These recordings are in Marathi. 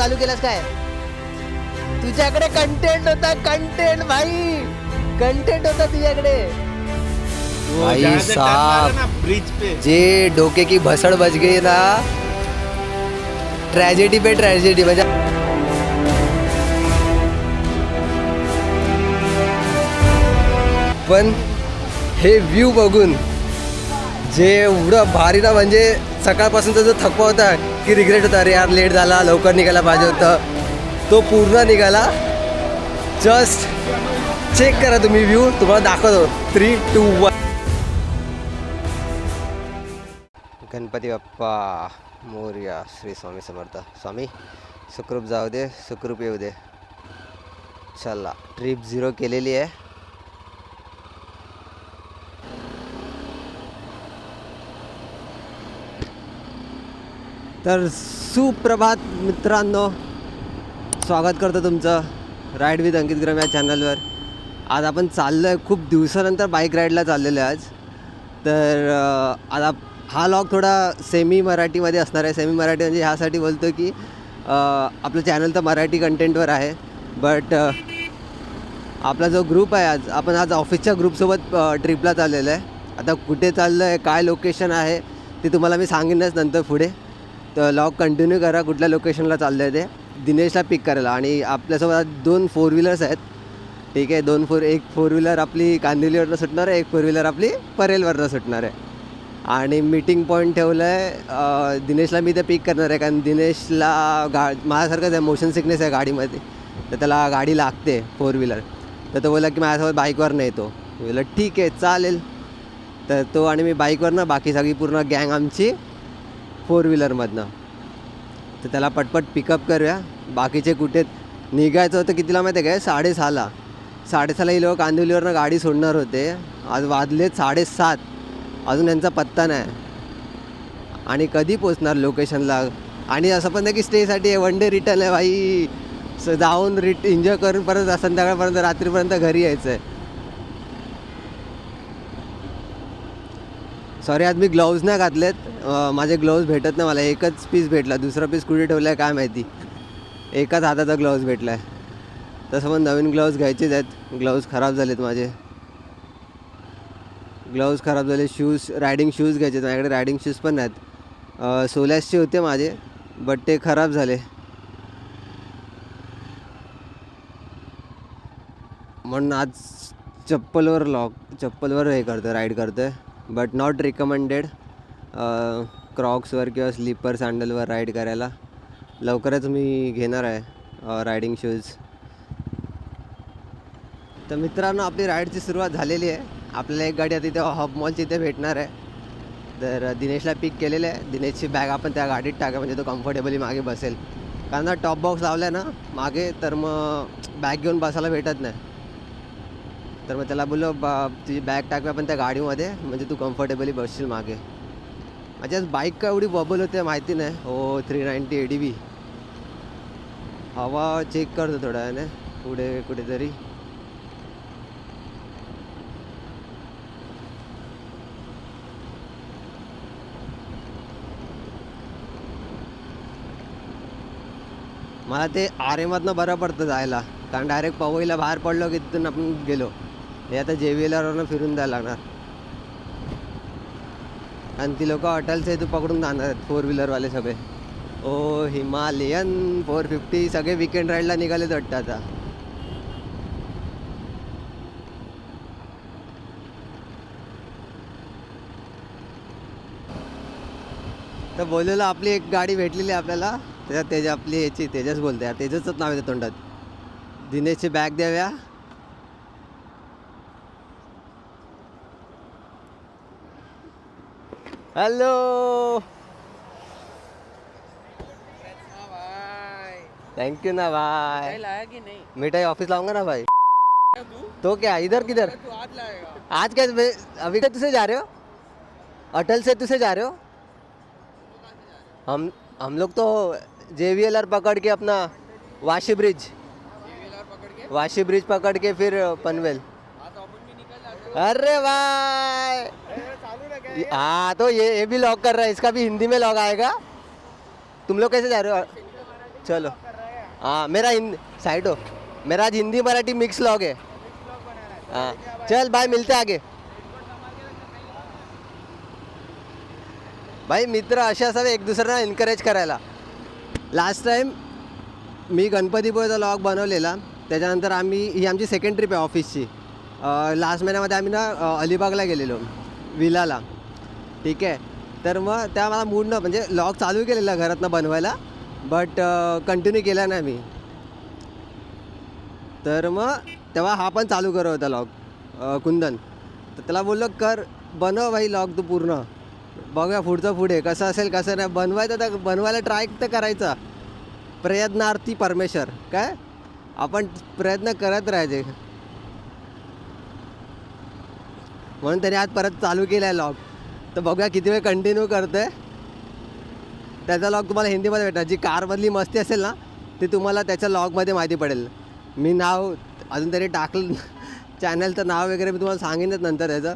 चालू केलास काय? तुझ्याकडे कंटेंट होता कंटेंट भाई. कंटेंट होता तुझ्याकडे. भाई साहब ब्रिज पे. जे डोके की भसड़ बच गई ना ट्रॅजेडी पे ट्रॅजेडी म्हणजे पण हे व्ह्यू बघून जे एवढं भारी ना म्हणजे सकाळपासूनचा जो थकवा होता की रिग्रेट होता. अरे यार लेट झाला लवकर निघायला पाहिजे होतं. तो पूर्ण निघाला. जस्ट चेक करा तुम्ही व्ह्यू तुम्हाला दाखवतो. Three two one Ganpati Bappa Morya Shri Swami Samarth. Swami सुखरूप जाऊ दे सुखरूप येऊ दे. चला ट्रिप झिरो केलेली आहे. तर सुप्रभात मित्रांनो स्वागत करतो तुमचं राईड विथ अंकित ग्रम या चॅनलवर आज आपण चाललो आहे खूप दिवसानंतर बाईक राईडला चाललेलो आहे आज. तर आज आता हा लॉग थोडा सेमी मराठीमध्ये असणार आहे. सेमी मराठी म्हणजे ह्यासाठी बोलतो की आपलं चॅनल तर मराठी कंटेंटवर आहे. बट आपला जो ग्रुप आहे आज आपण आज ऑफिसच्या ग्रुपसोबत ट्रिपला चाललेलो आहे. आता कुठे चाललं आहे काय लोकेशन आहे ते तुम्हाला मी सांगेनच नंतर पुढे. तर लॉग कंटिन्यू करा कुठल्या लोकेशनला चाललं आहे ते. दिनेशला पिक करायला. आणि आपल्यासोबत दोन फोर व्हीलर्स आहेत. ठीक आहे दोन फोर एक फोर व्हीलर आपली कांदिवलीवरनं सुटणार आहे एक फोर व्हीलर आपली परेलवरनं सुटणार आहे. आणि मीटिंग पॉईंट ठेवलं आहे दिनेशला मी ते पिक करणार आहे कारण दिनेशला गा माझ्यासारखंच आहे मोशन सिकनेस आहे गाडीमध्ये. तर त्याला गाडी लागते फोर व्हीलर तर तो बोला की माझ्यासोबत बाईकवर नाही येतो बोला ठीक आहे चालेल. तर तो आणि मी बाईकवर ना बाकी सगळी पूर्ण गँग आमची फोर व्हीलरमधनं तर त्याला पटपट पिकअप करूया. बाकीचे कुठे निघायचं होतं कितीला माहिती आहे काय? साडेसहाला. साडेसहाला ही लोक कांदिवलीवरनं गाडी सोडणार होते. आज वाजलेत साडेसात. अजून यांचा पत्ता नाही. आणि कधी पोचणार लोकेशनला आणि असं पण नाही की स्टेसाठी वन डे रिटर्न आहे भाई. जाऊन रिट एन्जॉय करून परत संध्याकाळपर्यंत रात्रीपर्यंत घरी यायचं आहे सॉरी आज मी ग्लोव्ज नाही घातलेत. माझे ग्लोव्ज भेटत नाही मला. एकच पीस भेटला. दुसरा पीस कुठे ठेवला आहे काय माहिती. एकाच हाताचा ग्लोव्ज भेटला आहे तसं पण नवीन ग्लोव्ज घ्यायचेच आहेत. ग्लोव्ज खराब झालेत माझे. ग्लोव्ज खराब झाले. शूज रायडिंग शूज घ्यायचे आहेत. माझ्याकडे रायडिंग शूज पण नाहीत. अं, सोलॅसचे होते माझे बट ते खराब झाले. म्हणून आज चप्पलवर लॉक चप्पलवर हे करतो राईड करतो आहे बट नॉट रिकमेंडेड क्रॉक्सवर किंवा स्लीपर सँडलवर राईड करायला. लवकरच मी घेणार आहे uh, रायडिंग शूज तर मित्रांनो आपली राईडची सुरुवात झालेली आहे. आपल्याला एक गाडी आता तिथे हॉप मॉलची इथे भेटणार आहे. तर uh, दिनेशला पिक केलेलं आहे. दिनेशची बॅग आपण त्या गाडीत टाका म्हणजे तो कम्फर्टेबली मागे बसेल. कारण ना टॉप बॉक्स लावला आहे ना मागे तर मग बॅग घेऊन बसायला भेटत नाही. तर मग त्याला बोललो बा तुझी बॅग टाकूया पण त्या गाडीमध्ये म्हणजे तू कम्फर्टेबली बसशील मागे. माझी आज बाईक का एवढी बबल होते माहिती नाही. हो three ninety A D B हवा चेक करतो थोड्या वेळाने पुढे कुठेतरी. मला ते आरेमधनं बरं पडतं जायला. कारण डायरेक्ट पवईला बाहेर पडलो की तिथून आपण गेलो. हे आता जे व्ही एलवरनं फिरून जायला लागणार. आणि ती लोक अटल सेतू पकडून जाणार आहेत फोर व्हीलरवाले सगळे. ओ हिमालयन फोर फिफ्टी सगळे विकेंड राईडला निघालेच वाटतं आता. तर बोललेलं आपली एक गाडी भेटलेली आहे आपल्याला. त्याच्यात तेज आपली याची तेजस बोलते यार तेजसच नाव येतं तोंडात. दिनेशची बॅग द्याव्या. हॅलो थैंक यू ना भाई लाया कि नहीं? मिठाई ऑफ़िस लाऊँगा ना भाई। तो? क्या इधर किधर? आज लाएगा। आज क्या अभी तुझे जा रहे हो? अटल से तुझे जा रहे हो? हम हम लोग तो जे वी एल आर पकड़ के अपना वाशी ब्रिज वाशी ब्रिज पकड़ के? फिर पनवेल अरे भाई। हाँ तो ये ये भी लॉक कर रहा है इसका भी हिंदी में लॉग आएगा। तुम लोग कैसे जा रहे हो? चलो। हाँ मेरा साइड हो। मेरा आज हिंदी मराठी मिक्स लॉग है। हाँ चल भाई मिलते आगे। भाई मित्र असे असावे एक दुसऱ्यांना एनकरेज करायला. लास्ट टाईम मी गणपतीपुळेचा लॉग बनवलेला. त्याच्यानंतर आम्ही ही आमची सेकंड ट्रिप आहे ऑफिसची लास्ट महिन्यामध्ये आम्ही ना अलिबागला गेलेलो विलाला. ठीक आहे? तर मग त्या मला मूड म्हणजे लॉग चालू केलेला घरातनं बनवायला बट कंटिन्यू केला नाही मी. तर मग तेव्हा हा पण चालू करत होता लॉग कुंदन. तर त्याला बोललो कर बनव भाई लॉग तू पूर्ण. बघूया पुढचं पुढे कसं असेल कसं नाही. बनवायचं तर बनवायला ट्राय तर करायचा. प्रयत्नार्थी परमेश्वर. काय? आपण प्रयत्न करत राहायचे. म्हणून त्याने आज परत चालू केला आहे लॉग तर बघूया किती वेळ कंटिन्यू करतोय. त्याचा लॉग तुम्हाला हिंदीमध्ये भेटणार जी कारमधली मस्ती असेल ना ती तुम्हाला त्याच्या लॉगमध्ये माहिती पडेल. मी नाव अजून तरी टाकलं चॅनलचं नाव वगैरे मी तुम्हाला सांगेनच नंतर त्याचं.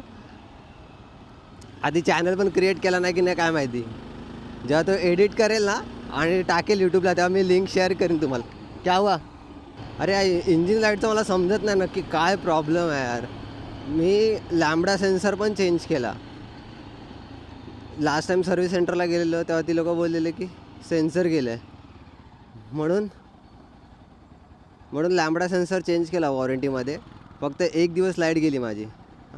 आधी चॅनल पण क्रिएट केला नाही की नाही काय माहिती. जेव्हा तो एडिट करेल ना आणि टाकेल यूट्यूबला तेव्हा मी लिंक शेअर करेन तुम्हाला. क्या हुआ? अरे इंजिन लाईटचं मला समजत नाही नक्की काय प्रॉब्लेम आहे यार. मी लॅमडा सेन्सर पण चेंज केला. लास्ट टाईम सर्व्हिस सेंटरला गेलेलो तेव्हा ती लोक बोललेले की सेन्सर गेलं. आहे म्हणून म्हणून लॅमडा सेन्सर चेंज केला वॉरंटीमध्ये. फक्त एक दिवस लाइट गेली माझी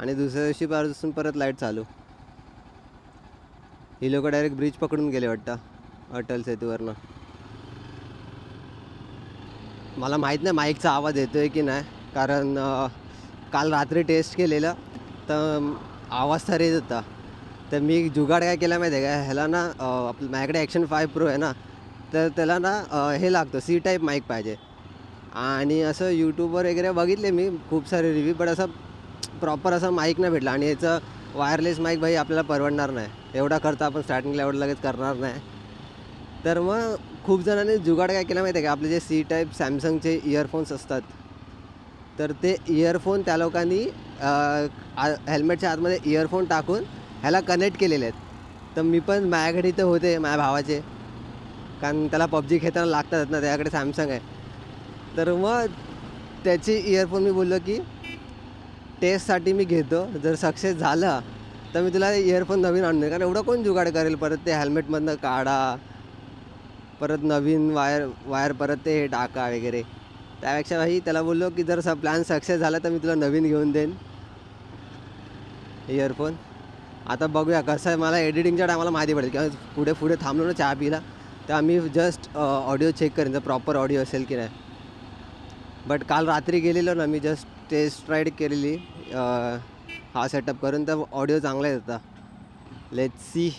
आणि दुसऱ्या दिवशी पासून परत लाइट चालू. ही लोक डायरेक्ट ब्रिज पकडून गेले वाटतं अटल सेतूवरनं. मला माहीत नाही माईकचा आवाज येतो आहे की नाही कारण काल रात्री टेस्ट केलेलं तर आवाज तर येत होता तर मी जुगाड काय केला माहिती आहे का? ह्याला ना आपलं माझ्याकडे ॲक्शन फाय प्रो आहे ना तर त्याला ना हे लागतं सी टाईप माईक पाहिजे. आणि असं यूट्यूबवर वगैरे बघितले मी खूप सारे रिव्ह्यू पण असं प्रॉपर असं माईक नाही भेटलं. आणि याचं वायरलेस माईक भाई आपल्याला परवडणार नाही. एवढा खर्च आपण स्टार्टिंगला एवढं लगेच करणार नाही. तर मग खूप जणांनी जुगाड काय केलं माहिती आहे का? आपले जे सी टाईप सॅमसंगचे इयरफोन्स असतात तर ते इयरफोन त्या लोकांनी हेल्मेटच्या आतमध्ये इयरफोन टाकून ह्याला कनेक्ट केलेले आहेत. तर मी पण माझ्याकडे इथं होते माझ्या भावाचे. कारण त्याला पबजी खेळताना लागतात ना त्याच्याकडे सॅमसंग आहे. तर मग त्याची इयरफोन मी बोललो की टेस्टसाठी मी घेतो. जर सक्सेस झालं तर मी तुला इयरफोन नवीन आणून देईन. कारण एवढं कोण जुगाड करेल? परत ते हेल्मेटमधनं काढा. परत नवीन वायर वायर परत ते टाका वगैरे. त्यापेक्षा भाई त्याला बोललो की जर प्लॅन सक्सेस झाला तर मी तुला नवीन घेऊन देईन. इयरफोन आता बघूया कसं आहे. मला एडिटिंगच्या टायमाला माहिती पडेल. किंवा पुढे पुढे थांबलो ना चहा पिला तर आम्ही जस्ट ऑडिओ चेक करेन जर प्रॉपर ऑडिओ असेल की नाही. बट काल रात्री गेलेलो ना मी जस्ट टेस्ट राईड केलेली. हा सेटअप करून तर ऑडिओ चांगला येत होता. लेट सी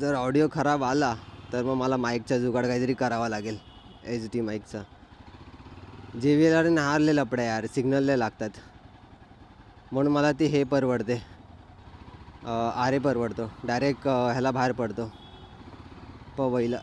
जर ऑडिओ खराब आला तर मग मला माईकचा जुगाड काहीतरी करावा लागेल. एच डी माईकचा. जे व्ही एल आर हारले लपड्या यार सिग्नलले लागतात. म्हणून मला ती हे परवडते. आरे परवडतो. डायरेक्ट ह्याला बाहेर पडतो. पवईला.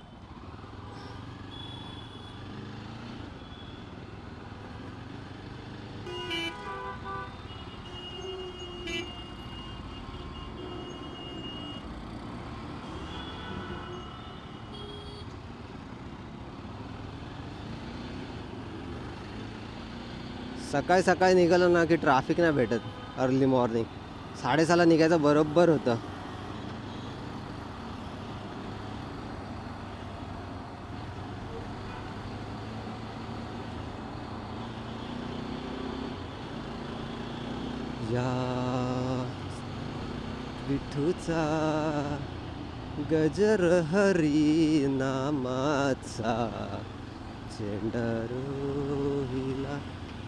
सकाळी सकाळी निघालं ना की ट्रॅफिक नाही भेटत अर्ली मॉर्निंग साडेसहाला निघायचं बरोबर होतं. या विठूचा गजर हरी नामाचा चेंडरोहिला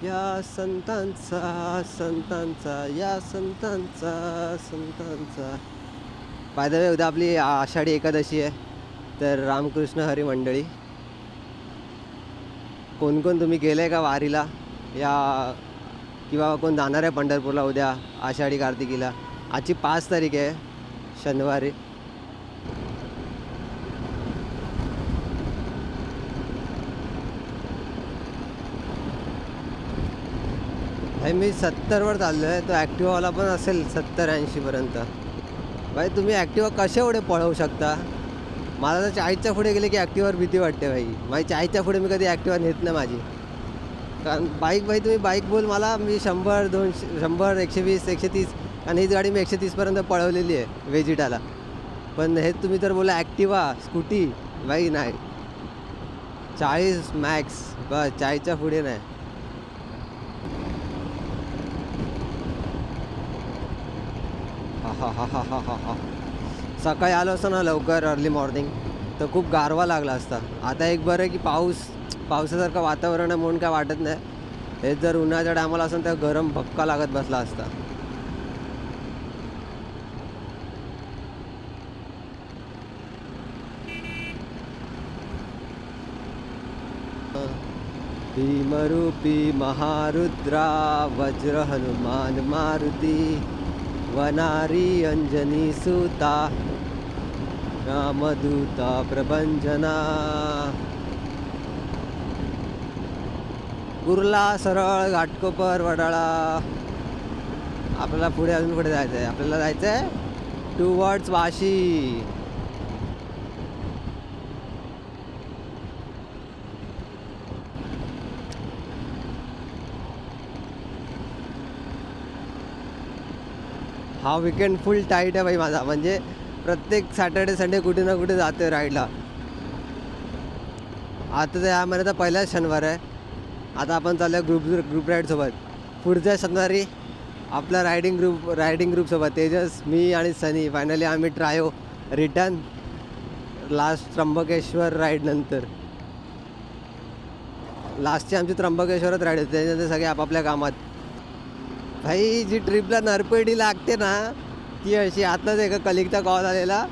या संतांचा संतांचा या संतांचा संतांचा. पायदवे उद्या आपली आषाढी एकादशी आहे तर रामकृष्ण हरी मंडळी. कोण कोण तुम्ही गेले का वारीला? या किंवा कोण जाणार आहे पंढरपूरला उद्या आषाढी कार्तिकीला? आजची पाच तारीख आहे शनिवारी. भाई मी सत्तरवर चाललो आहे तो ॲक्टिवावाला पण असेल सत्तर ऐंशीपर्यंत भाई तुम्ही ॲक्टिवा कसे एवढे पळवू शकता? मला तर चाळीसच्या पुढे गेले की ॲक्टिवावर भीती वाटते भाई. माझी चाळीसच्या पुढे मी कधी ॲक्टिवा नेत नाही माझी. कारण बाईक भाई तुम्ही बाईक बोल मला मी शंभर दोनशे शंभर एकशे वीस एकशे तीस आणि हीच गाडी मी एकशे तीसपर्यंत पळवलेली आहे वेजिटाला पण हे तुम्ही तर बोला ॲक्टिवा स्कूटी बाई नाही. चाळीस मॅक्स बस चाळीसच्या पुढे नाही. हा हा हा हा हा हा. सकाळी आलो असतो ना लवकर अर्ली मॉर्निंग तर खूप गारवा लागला असता. आता एक बरं आहे की पाऊस पावसासारखं वातावरण आहे म्हणून काय वाटत नाही. हे जर उन्हाळ्याच्या टायमाला असेल तर गरम भक्का लागत बसला असता. भीमरूपी महारुद्रा वज्र हनुमान मारुती. वनारी अंजनी सुता रामदूता प्रभंजना। कुर्ला सरळ घाटकोपर वडाळा। आपल्याला पुढे अजून पुढे जायचं आहे आपल्याला जायचं आहे टू वर्ड्स वाशी. हा विकेंड फुल टाईट आहे भाई माझा. म्हणजे प्रत्येक सॅटर्डे संडे कुठे ना कुठे जातोय राईडला आता तर या महिन्याचा पहिलाच शनिवार आहे. आता आपण चाललो आहे ग्रुप ग्रुप राईडसोबत पुढच्या शनिवारी आपला रायडिंग ग्रुप रायडिंग ग्रुपसोबत तेजस मी आणि सनी. फायनली आम्ही trio. Return last Trimbakeshwar ride नंतर. लास्टची आमची त्र्यंबकेश्वरच राईड होते. त्याच्यानंतर सगळे आपापल्या कामात. भाई जी ट्रिपला नरपेडी लागते ना ती अशी आताच एका कलिकचा कॉल आलेला.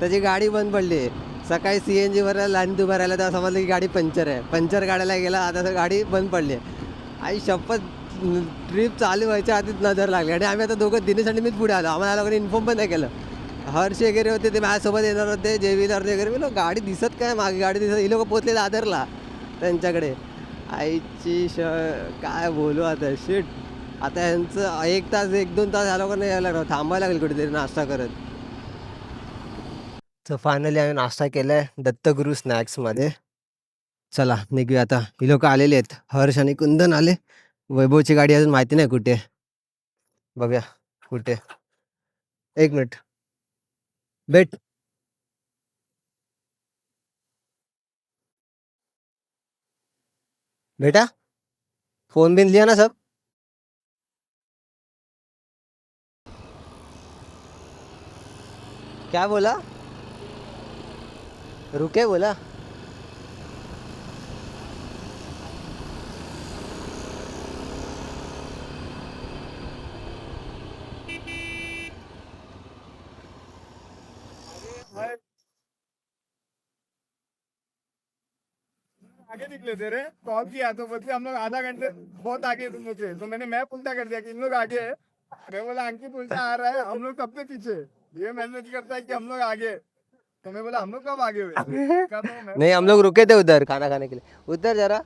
त्याची गाडी बंद पडली. आहे सकाळी सी एन जीवर लाईन तू राहिला तेव्हा समजलं की गाडी पंक्चर आहे. पंक्चर काढायला गेला आता तर गाडी बंद पडली. आहे आई शपथ ट्रिप चालू व्हायच्या आधीच नजर लागली. आणि आम्ही आता दोघं दिनेश आणि मीच पुढे आलो. आम्हाला लोकांनी इन्फॉर्म पण नाही केलं. हर्ष वगैरे होते ते माझ्यासोबत येणार होते जे व्हीलर वगैरे. मी गाडी दिसत काय मागे? गाडी दिसत ही लोक पोचले आदरला. त्यांच्याकडे. आईची श काय बोलू आता? शिट आता यांचं एक तास एक दोन तास ह्या लोकांना यायला लागलं. थांबायला लागेल कुठेतरी नाश्ता करत. तर फायनली आम्ही नाश्ता केलाय दत्तगुरु स्नॅक्समध्ये चला निघूया आता. ही लोक आलेली आहेत. हर्ष आणि कुंदन आले. वैभवची गाडी अजून माहिती नाही कुठे. बघूया कुठे. एक मिनिट. भेट. बेटा फोन बिन लिया ना सब. क्या बोला? रुके बोला? आगे निकले थे रे कॉल किया तो बोलते हम लोग आधा घंटे बहुत आगे से तो मैंने मैं उल्टा कर दिया कि इन लोग आगे है। मैं बोला, अंकित उल्टा आ रहा है, हम लोग कब से पीछे ये मैसेज करता है कि हम लोग आगे। तो मैं बोला हम लोग कब आगे हुए? कहा तो मैं नहीं हम लोग रुके थे उधर खाना खाने के लिए। उधर जरा।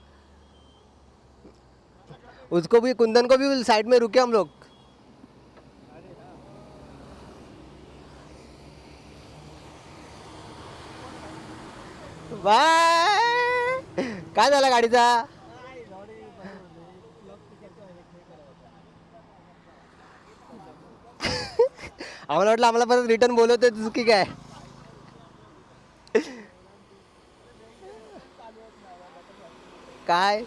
उसको भी कुंदन को भी साइड में रुके हम लोग। बाय। काय झाला गाडीचा आम्हाला वाटलं आम्हाला परत रिटर्न बोलवते की काय? काय?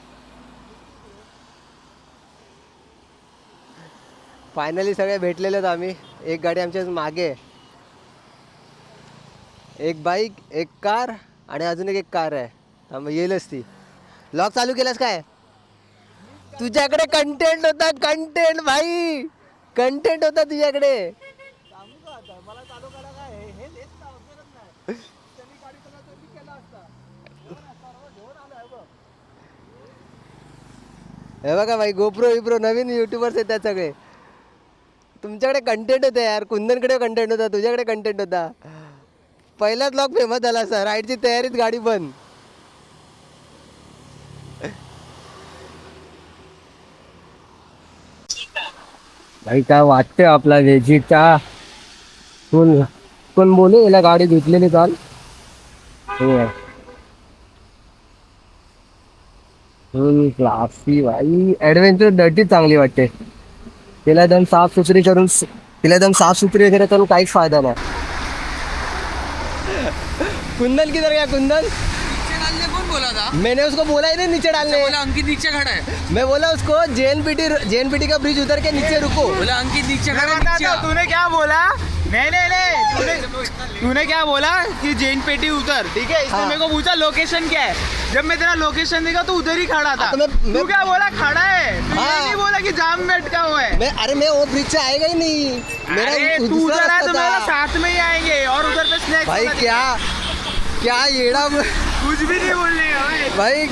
फायनली सगळे भेटलेले आहेत आम्ही. एक गाडी आमच्या मागे एक बाईक एक कार आणि अजून एक एक कार आहे. थांब, येईलच ती. लॉक चालू केलास काय? तुझ्याकडे कंटेंट होता कंटेंट भाई! कंटेंट होता तुझ्याकडे. हे बघा भाई गोप्रो विप्रो नवीन युट्यूबर्स आहेत सगळे. तुमच्याकडे कंटेंट होते यार. कुंदनकडे कंटेंट होता तुझ्याकडे कंटेंट होता. पहिलाच लॉक फेमस झाला सर राईडची तयारीत गाडी बंद. भाई काय वाटते आपला वेजीचा कोण कोण बोलू याला गाडी घेतलेली काल? हो. क्लासी भाई. ऍडव्हेंचर चांगली वाटते. तिला एकदम साफ़ सुथरी करून तिला एकदम साफ़ सुथरी वगैरे करून काहीच फ़ायदा नाही. कुंदन किधर गया कुंदन? डालने कौन बोला था? मैंने उसको बोला ही नहीं नीचे डालने. बोला अंकित नीचे खड़ा है. मैं बोला उसको जेएनपीटी जेएनपीटी का ब्रिज उतर के नीचे रुको. बोला अंकित नीचे खड़ा है तूने क्या बोला? नहीं नहीं नहीं। तूने तूने क्या बोला कि जैन पेटी उतर? ठीक है इसने हाँ। मेरे को पूछा लोकेशन क्या है? जब मैं तेरा लोकेशन देखा तो उधर ही खड़ा था। तो मैं- तू क्या बोला? खड़ा है। तू ये हाँ। नहीं बोला कि जाम में अटका हुआ है मैं। अरे मैं वो ब्रिज से आएगा ही नहीं। अरे तू उधर है तो मेरा साथ में ही आएँगे और उधर पे स्नैक्स भाई क्या क्या येड़ा कुछ भी नहीं बोलने भाई।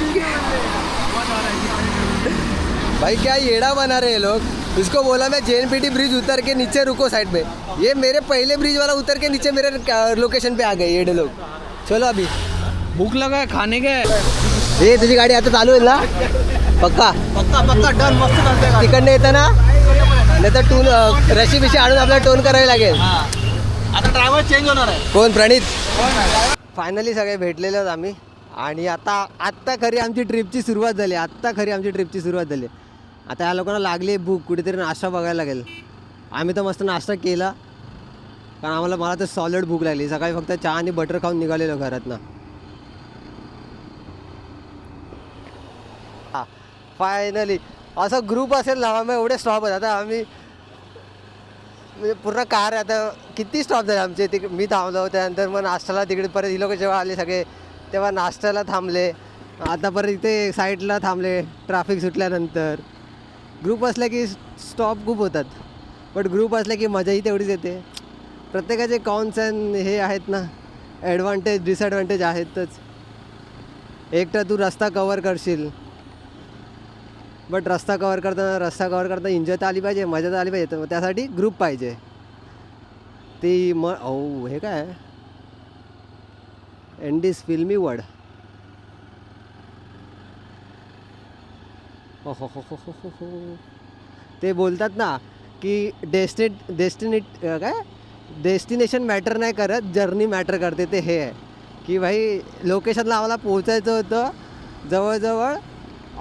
भाई क्या येड़ा बना रहे लोग? उसको बोला मैं जेएनपीटी ब्रिज उतर के नीचे रुको साइड में ये मेरे पहले ब्रिज वाला उतर के नीचे मेरे लोकेशन पे आ गए येड़े लोग। चलो अभी। भूख लगा है खाने के ये तुझी गाडी आता चालू आहे ना? पक्का? पक्का पक्का डन मस्त चालतंय तिकडनं येताना नाही तर टून रशी बिशी आणून आपल्याला टोन करावी लागेल. आता ड्रायव्हर चेंज होणार आहे. कोण? प्रणित. फायनली सगळे भेटलेले आहोत आम्ही. आणि आता आत्ता खरी आमची ट्रिपची सुरुवात झाली. आत्ता खरी आमची ट्रिपची सुरुवात झाली. आता या लोकांना लागली भूक कुठेतरी नाश्ता बघायला लागेल. आम्ही तर मस्त नाश्ता केला. कारण आम्हाला मला तर सॉलिड भूक लागली. सकाळी फक्त चहा आणि बटर खाऊन निघालेलो घरातनं. हां फायनली असं ग्रुप असेल ना मग एवढे स्टॉप आहेत. आता आम्ही म्हणजे पूर्ण कार आता किती स्टॉप झाले आमचे? तिक मी थांबलो त्यानंतर मग नाश्त्याला तिकडे परत ही लोक जेव्हा आले सगळे तेव्हा नाश्त्याला थांबले. आता परत इथे साईडला थांबले ट्रॅफिक सुटल्यानंतर. ग्रुप असला की स्टॉप खूप होतात. बट ग्रुप असला की मजाही तेवढीच येते. प्रत्येकाचे कॉन्स अँड हे आहेत ना ॲडव्हान्टेज डिसॲडव्हान्टेज आहेतच. एकटा तू रस्ता कवर करशील. बट रस्ता कवर करताना रस्ता कवर करताना एन्जॉय तर आली पाहिजे मजा तर आली पाहिजे. तर त्यासाठी ग्रुप पाहिजे. ती म हो हे काय? एंडीज फिल्मी वर्ड हो हो हो हो हो हो हो. ते बोलतात ना की डेस्टिनेट डेस्टिनेट काय? डेस्टिनेशन मॅटर नाही करत जर्नी मॅटर करते ते हे आहे. की भाई लोकेशनला आम्हाला पोहोचायचं होतं जवळजवळ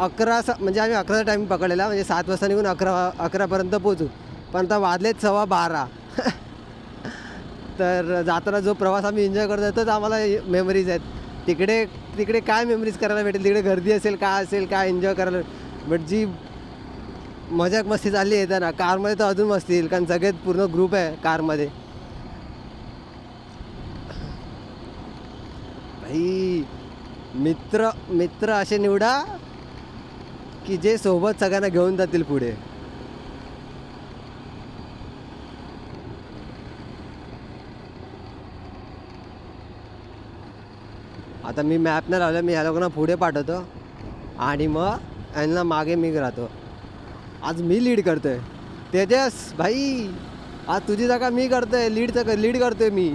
अकरा स म्हणजे आम्ही अकराचा टाईम पकडलेला म्हणजे सात वाजता निघून अकरा अकरापर्यंत पोहोचू. पण आता वाजलेत सव्वा बारा. तर जाताना जो प्रवास आम्ही एन्जॉय करत होतो तर आम्हाला मेमरीज आहेत. तिकडे तिकडे काय मेमरीज करायला भेटेल? तिकडे गर्दी असेल काय असेल काय एन्जॉय करायला? बट जी मजाक मस्ती चालली येताना कारमध्ये तर अजून मस्ती येईल कारण सगळ्यात पूर्ण ग्रुप आहे कारमध्ये भाई मित्र मित्र असे निवडा की जे सोबत सगळ्यांना घेऊन जातील पुढे. आता मी मॅप नाही लावलं मी ह्या लोकांना पुढे पाठवतो. आणि मग यांना मागे मी राहतो. आज मी लीड करतोय. तेजस भाई आज तुझी जागा मी करतोय. लीडचं लीड करतोय मी.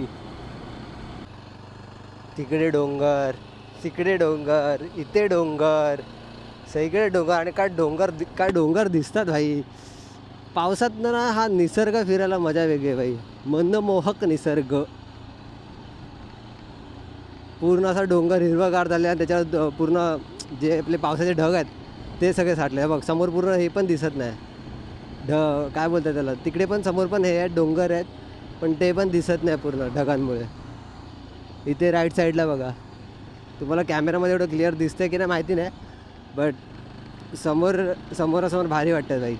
तिकडे डोंगर तिकडे डोंगर इथे डोंगर सगळे डोंगर आणि काय डोंगर काय डोंगर दिसतात भाई. पावसात ना हा निसर्ग फिरायला मजा वेगळी आहे भाई. मनमोहक निसर्ग. पूर्ण असा डोंगर हिरवागार झाले आणि त्याच्यावर पूर्ण जे आपले पावसाचे ढग आहेत ते सगळे साठले. हे बघ समोर पूर्ण हे पण दिसत नाही. ढ काय बोलतात त्याला? तिकडे पण समोर पण हे आहेत डोंगर आहेत पण ते पण दिसत नाही पूर्ण ढगांमुळे. इथे राईट साईडला बघा. तुम्हाला कॅमेरामध्ये एवढं क्लिअर दिसतंय की नाही माहिती नाही बट समोर समोरासमोर भारी वाटतं बाई.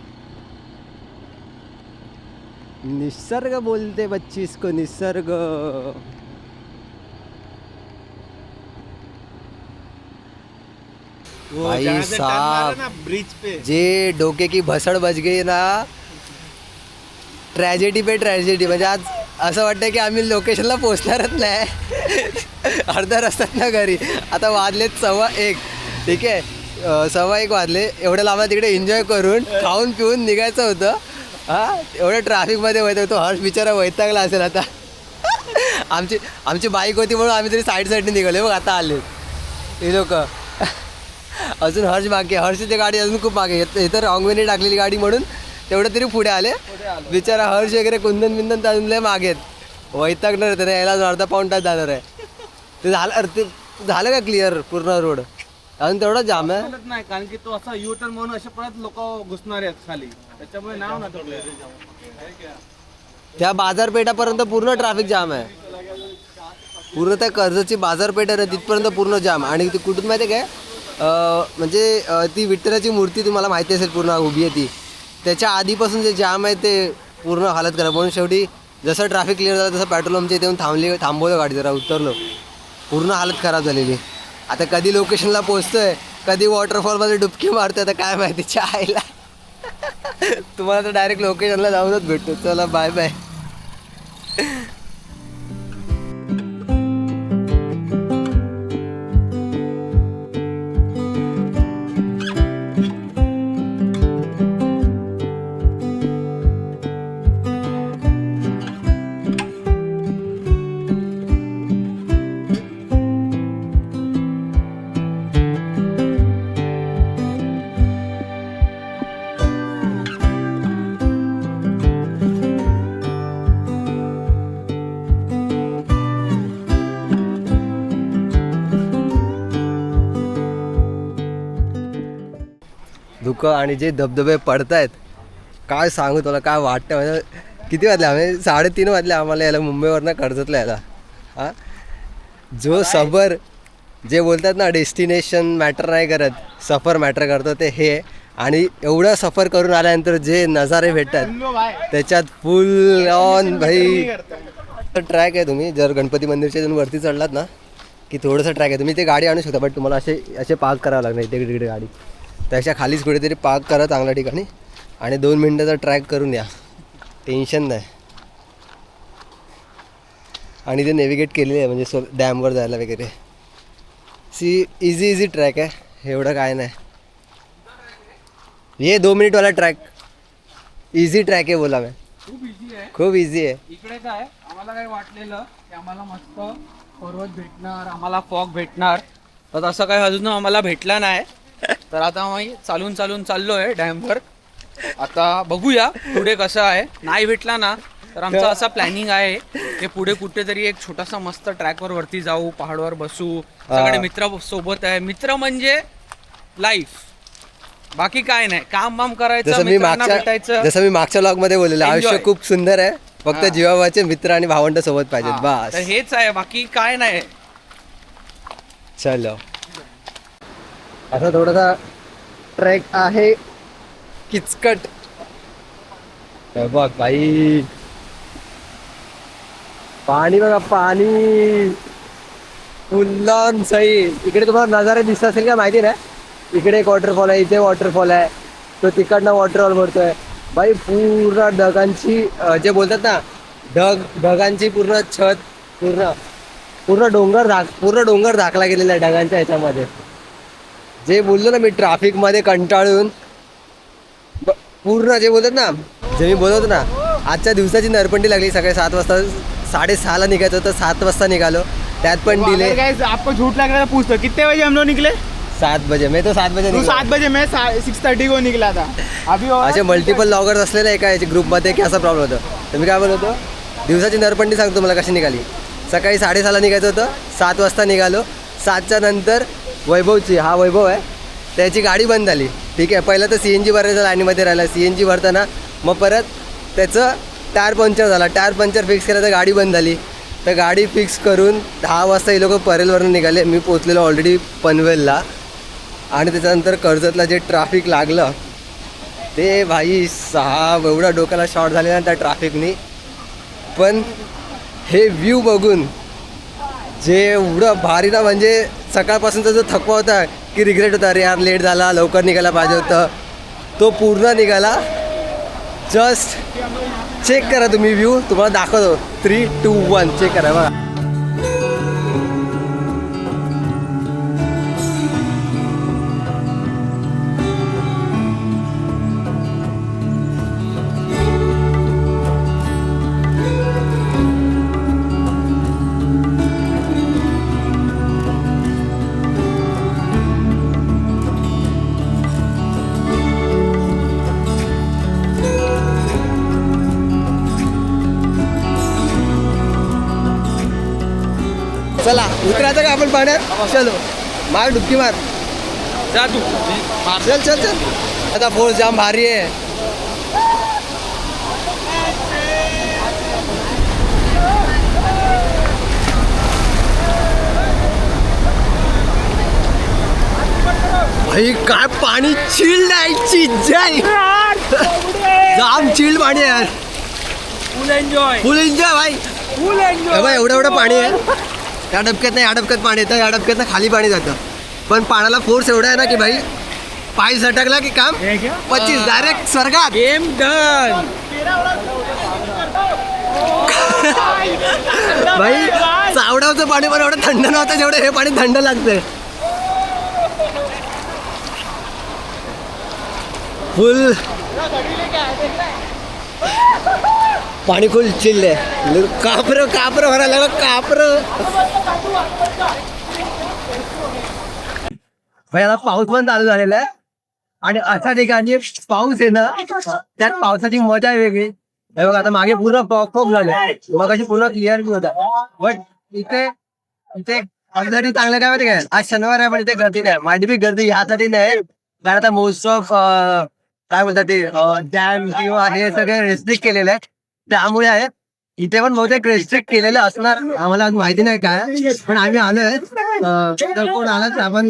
निसर्ग बोलते बच्चीस को निसर्ग. भाई साहब ब्रिज पे। जे डोके की भसड बच गई ना ट्रॅजेडी पे ट्रॅजेडी म्हणजे आज असं वाटतं की आम्ही लोकेशनला पोचणारच नाही. अर्धा रस्त्यात ना घरी. आता वाजलेत सव्वा एक. ठीक आहे? सव्वा एक वाजले. एवढं लांब तिकडे एन्जॉय करून खाऊन पिऊन निघायचं होतं. हां? एवढं ट्रॅफिकमध्ये होत होतो हर्ष बिचारा वैतागला असेल आता. आमची आमची बाईक होती म्हणून आम्ही तरी साईड साईडने निघाले बघ आता आले हे लोक. अजून हर्ष मागे हर्षची गाडी अजून खूप मागे. येत- इथं रॉंगवेने टाकलेली गाडी म्हणून तेवढं तरी पुढे आले. बिचारा हर्ष वगैरे कुंदन बिंदन तर अजून लय मागे आहेत. वैतागणार त्याने यायला अर्धा पाऊण तास जाणार आहे ते झालं अरे ते झालं का क्लिअर पूर्ण रोड अजून तेवढा जाम आहे. नाही कारण की तो असा यू टर्न म्हणून असे परत लोक घुसणार आहेत खाली. त्याच्यामुळे नाव ना त्या बाजारपेठापर्यंत पूर्ण ट्रॅफिक जाम आहे. पूर्ण त्या कर्जची बाजारपेठ आहे तिथपर्यंत पूर्ण जाम आणि ती कुठून माहिती काय? म्हणजे ती विठ्ठलाची मूर्ती तुम्हाला माहिती असेल पूर्ण उभी आहे ती. त्याच्या आधीपासून जे जाम आहे ते पूर्ण हालत करा म्हणून शेवटी जसं ट्रॅफिक क्लिअर झालं तसं पेट्रोल पंपच्या इथे येऊन थांबली थांबवलं गाडी जरा उतरलो. पूर्ण हालत खराब झालेली. आता कधी लोकेशनला पोहोचतोय कधी वॉटरफॉलमध्ये डुबकी मारतोय आता काय माहिती आईला. तुम्हाला तर डायरेक्ट लोकेशनला जाऊनच भेटतो. चला बाय बाय धुकं आणि जे धबधबे पडतायत काय सांगू तुला काय वाटतं म्हणजे किती वाजले आम्ही? साडेतीन वाजले आम्हाला यायला मुंबईवरनं कर्जतला यायला हां? जो सफर जे बोलतात ना डेस्टिनेशन मॅटर नाही करत सफर मॅटर करतं ते हे. आणि एवढं सफर करून आल्यानंतर जे नजारे भेटतात त्याच्यात फुल ऑन भाई. ट्रॅक आहे तुम्ही जर गणपती मंदिरच्या इथून वरती चढलात ना की थोडंसं ट्रॅक आहे. तुम्ही ते गाडी आणू शकता बट तुम्हाला असे असे पार्क करावं लागणार इथे तिकडे गाडी. त्याच्या खालीच कुठेतरी पार्क करा चांगल्या ठिकाणी. आणि दोन मिनटाचा ट्रॅक करून या. टेन्शन नाही. आणि ते नेविगेट केलेले आहे म्हणजे सो डॅमवर जायला वगैरे. सी इझी इझी ट्रॅक आहे. एवढं काय नाही. ये दो मिनिटवाला ट्रॅक इझी ट्रॅक आहे बोला मी खूप इझी आहे. खूप इझी आहे. इकडे काय आम्हाला काय वाटलेलं की आम्हाला मस्त पर्वत भेटणार आम्हाला फॉग भेटणार. तर तसं काही अजून आम्हाला भेटला नाही. तर आता आम्ही चालून चालून चाललोय डॅमवर. आता बघूया पुढे कसं आहे. नाही भेटला ना तर आमचं असं प्लॅनिंग आहे की पुढे कुठेतरी एक छोटासा मस्त ट्रॅकवर वरती जाऊ पहाडवर बसू. सगळे मित्र सोबत आहे. मित्र म्हणजे लाईफ बाकी काय नाही. काम बाम करायचं जसं मी मित्रांना मागच्या भेटायचं. जसं मी मागच्या लॉगमध्ये बोललेलं आयुष्य Enjoy. खूप सुंदर आहे. फक्त. जीवाभावाचे मित्र आणि भावंड सोबत पाहिजेत. हा, तर बस हेच आहे. बाकी काय नाही. चलो. असा थोडासा ट्रॅक आहे. किचकट. हे बघ भाई पाणी बघा पाणी. फुल्लॉन सई. इकडे तुम्हाला नजारे दिसत असेल का माहिती नाही? इकडे एक वॉटरफॉल आहे इथे वॉटरफॉल आहे. तो तिकडनं वॉटरफॉल भरतोय बाई पूर्ण ढगांची जे बोलतात ना ढग ढगांची पूर्ण छत पूर्ण पूर्ण डोंगर धाक पूर्ण डोंगर झाकला गेलेला आहे ढगांच्या ह्याच्यामध्ये. जे बोललो ना मी ट्रॅफिकमध्ये कंटाळून पूर्ण जे बोलतात ना जे मी बोलत ना आजच्या दिवसाची नरपंडी लागली सकाळी सात वाजता साडेसहाला निघायचं होतं सात वाजता निघालो. त्यात पण डिले अगर guys, आपको झूठ लग रहा था पूछ लो कितने बजे हम लोग निकले? सात बजे. मी तो सात बजे तू निघालो. सात बजे मैं सिक्स थर्टी को निकला था. अभी असे मल्टिपल लॉगर्स असले ना एका याच्या ग्रुपमध्ये की असा प्रॉब्लेम होतो. तर मी काय बोलत दिवसाची नरपंडी सांगतो मला कशी निघाली. सकाळी साडेसहाला निघायचं होतं सात वाजता निघालो. सातच्या नंतर वैभवची हा वैभव आहे. त्याची गाडी बंद झाली. ठीक आहे पहिलं तर सी एन जी भरायचं लाईनीमध्ये राहिला. सी एन जी भरताना मग परत त्याचं टायर पंक्चर झाला. टायर पंक्चर फिक्स केलं तर गाडी बंद झाली. तर गाडी फिक्स करून दहा वाजता हे लोक परेलवरून निघाले. मी पोचलेलो ऑलरेडी पनवेलला. आणि त्याच्यानंतर कर्जतला जे ट्रॅफिक लागलं ते भाई सहा एवढा डोक्याला शॉर्ट झालेला त्या ट्रॅफिकनी पण हे व्ह्यू बघून जे एवढं भारी ना म्हणजे सकाळपासूनचा जो थकवा होता की रिग्रेट होता अरे यार लेट झाला लवकर निघायला पाहिजे होतं. तो पूर्ण निघाला. जस्ट चेक करा तुम्ही व्ह्यू तुम्हाला दाखवतो. थ्री टू वन चेक करा बघा. चलो मार डुबकी मार। जा तू. चल चल चल। आता फोर्स जाम भारी आहे. भाई काय पाणी आहे चिंजाई जाम चिल्ड पाणी आहे. यार फुल एन्जॉय फुल एन्जॉय भाई फुल एन्जॉय एवढं एवढं पाणी आहे. त्या डबक्यात नाही या डबक्यात पाणी येतं या डबक्यात खाली पाणी जातं. पण पाण्याला फोर्स एवढा आहे ना की भाई पाय सटकला की काम पच्चीस डायरेक्ट स्वर्गात. गेम डन भाई चावडावचं पाणी पण एवढं थंड नव्हतं जेवढं हे पाणी थंड लागतंय. फुल पाणी फुल चिल्ले कापर कापर भरायला लागलं कापर. आता पाऊस पण चालू झालेला आहे. आणि अशा ठिकाणी पाऊस आहे ना त्यात पावसाची मजा वेगळी. हे बघा आता मागे पूर्ण फॉग झालं मग अशी पूर्ण क्लिअर होता. बट इथे इथे अगदी चांगलं काय माहिती काय? आज शनिवार आहे पण इथे गर्दी नाही. माझी बी गर्दी ह्यासाठी नाही. कारण आता मोस्ट ऑफ काय बोलतात ते डॅम किंवा हे सगळे रेस्ट्रिक्ट केलेले आहे त्यामुळे आहे. इथे पण बहुतेक रेस्ट्रिक्ट केलेलं असणार. आम्हाला माहिती नाही काय. पण आम्ही आलोय. जर कोण आलाच आपण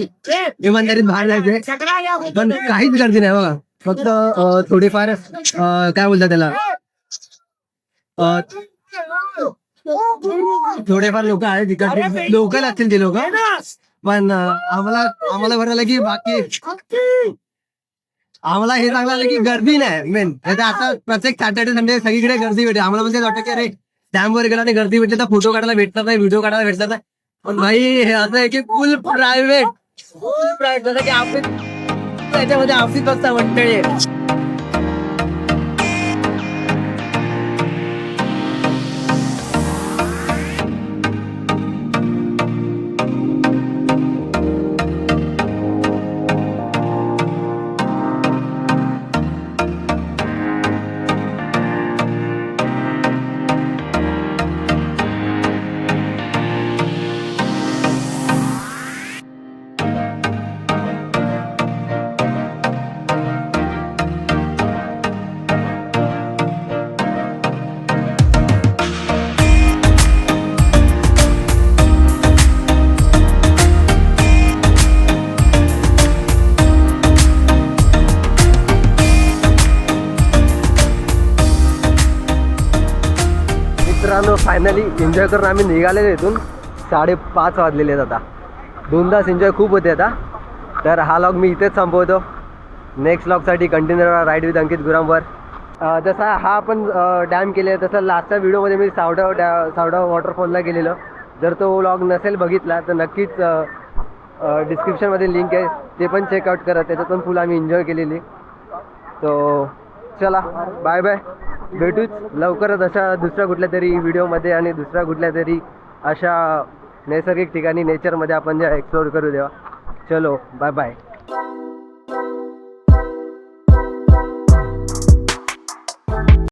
इमानदारीत बाहेर जायचे पण काहीच गर्दी नाही बघा. फक्त थोडीफार काय बोलतात त्याला? थोडेफार लोक आहेत तिकडचे. लोकल असतील ते लोक. पण आम्हाला आम्हाला बरं की बाकी आम्हाला हे चांगलं आलं की गर्दी नाही मेन आता प्रत्येक सॅटर्डे संडे सगळीकडे गर्दी भेटते आम्हाला म्हणजे वाटतं की अरे डॅम वर गेला आणि गर्दी भेटली तर फोटो काढायला भेटणार नाही व्हिडिओ काढायला भेटणार नाही. पण भाई हे असं आहे की फुल प्रायव्हेट फुल प्रायव्हेट जसं की आपण त्याच्यामध्ये ऑफिस कसं मंडळी फायनली एन्जॉय करून आम्ही निघालेलो इथून. साडेपाच वाजलेले आहेत आता. दोन तास एन्जॉय खूप होते आता. तर हा लॉग मी इथेच संपवतो नेक्स्ट लॉगसाठी कंटिन्यू राईड विथ अंकित गुरामवर जसा हा आपण डॅम केले तसं लास्टच्या व्हिडिओमध्ये मी सावडा डॅ सावडा वॉटरफॉलला गेलेलो. जर तो व्लॉग नसेल बघितला तर नक्कीच डिस्क्रिप्शनमध्ये लिंक आहे. ते पण चेकआउट करा. त्याच्यात पण फुल आम्ही एन्जॉय केलेली. तो चला बाय बाय भेटूच लवकरच अशा दुसऱ्या कुठल्या तरी व्हिडिओमध्ये आणि दुसऱ्या कुठल्या तरी अशा नैसर्गिक ठिकाणी नेचरमध्ये आपण जे एक्सप्लोर करू देवा. चलो बाय बाय